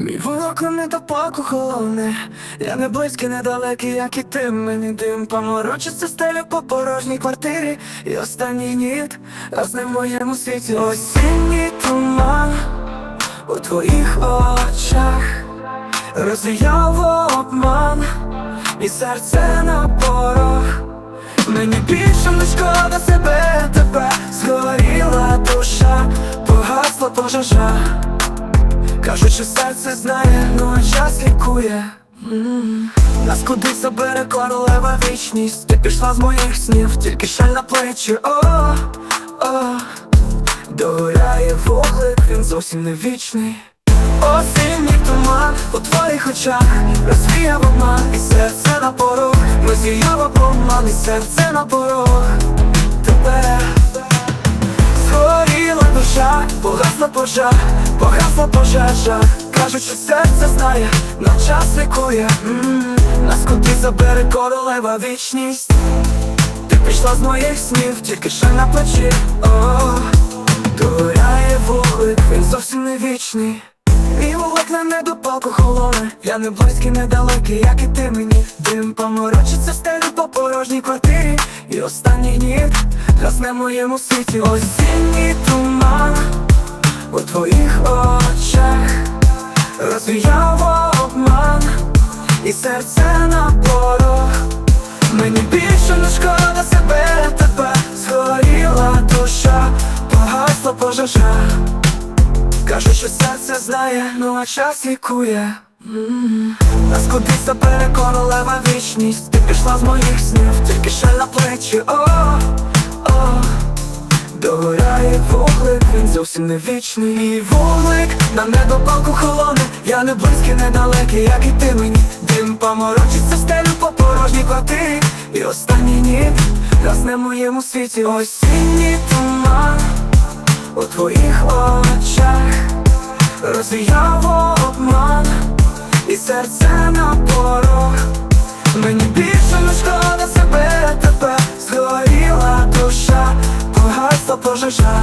Мій ворог не допаку холоне, я не близький, недалекий, як і ти. Мені дим поморочиться стелю по порожній квартирі. І останній ніт, раз не в моєму світі. Осінній туман у твоїх очах. Розвіяв обман. І серце на порог Мені більше не шкода себе, тебе згоріла душа, погасла пожежа Кажуть, що серце знає, ну а час лікує. М. Нас кудись забере королева вічність? Ти пішла з моїх снів, тільки шаль на плечі. О, о, догоряє вуглик, він зовсім не вічний. Осінній туман у твоїх очах Розвіяв обман. І серце на порог Розвіяв обман і серце на порог Душа, погасла пожар, погасла пожежа. Кажуть, що серце знає, на час лікує. М, Нас куди забере королева вічність? Ти пішла з моїх снів, тільки ще на плечі. О, догоряє вуглик, він зовсім не вічний. Мій вуглик на недопалку холоне Я не близький, недалекий, як і ти мені. Дим поморочиться стелю по порожній квартирі. І останній ніт гасне моєму світі. Осінній туман і серце на порог Мені більше не шкода себе тебе Згоріла душа, погасла пожежа. Кажуть, що серце знає, ну а час лікує. М. Нас кудись забере королева вічність. Ти пішла з моїх снів, тільки ще на плечі. О, о, догоряє вуглик, він зовсім не вічний. Мій вуглик на недопалку холоне. Я не близький, недалекий, як і ти мені Дим поморочиться стелю по порожній квартирі І останній ніт гасне в моєму світі Осінній туман. У твоїх очах Розвіяв обман. І серце на порог Мені більше не шкода себе тебе Згоріла душа, погасла пожежа